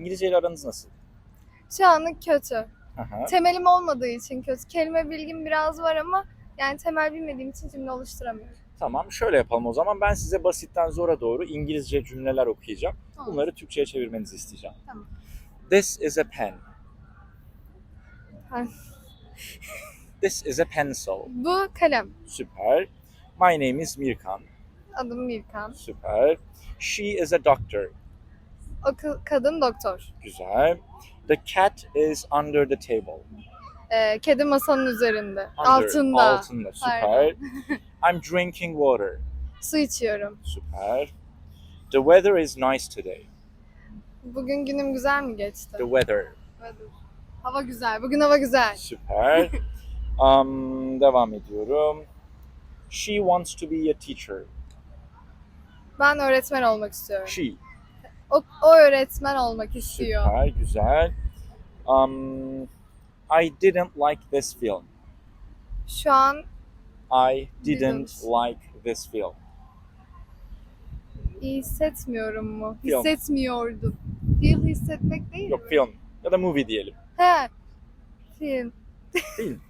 İngilizce ile aranız nasıl? Şu anlık kötü. Aha. Temelim olmadığı için kötü. Kelime bilgim biraz var ama yani temel bilmediğim için cümle oluşturamıyorum. Tamam şöyle yapalım o zaman. Ben size basitten zora doğru İngilizce cümleler okuyacağım. Tamam. Bunları Türkçe'ye çevirmenizi isteyeceğim. Tamam. This is a pen. Pen. This is a pencil. Bu kalem. Süper. My name is Mirkan. Adım Mirkan. Süper. She is a doctor. O kı- kadın doktor. Güzel. The cat is under the table. Ee, kedi masanın üzerinde. Under, altında. Altında. Süper. I'm drinking water. Su içiyorum. Süper. The weather is nice today. Bugün günüm güzel mi geçti? The weather. Hava güzel. Bugün hava güzel. Süper. um, devam ediyorum. She wants to be a teacher. Ben öğretmen olmak istiyorum. She. O, o öğretmen olmak istiyor. Süper, güzel. Um, I didn't like this film. Şu an I didn't Didn't. like this film. iyi hissetmiyorum mu? Film. Hissetmiyordum. Feel hissetmek değil Yok mi? film ya da movie diyelim. He. Film. Film.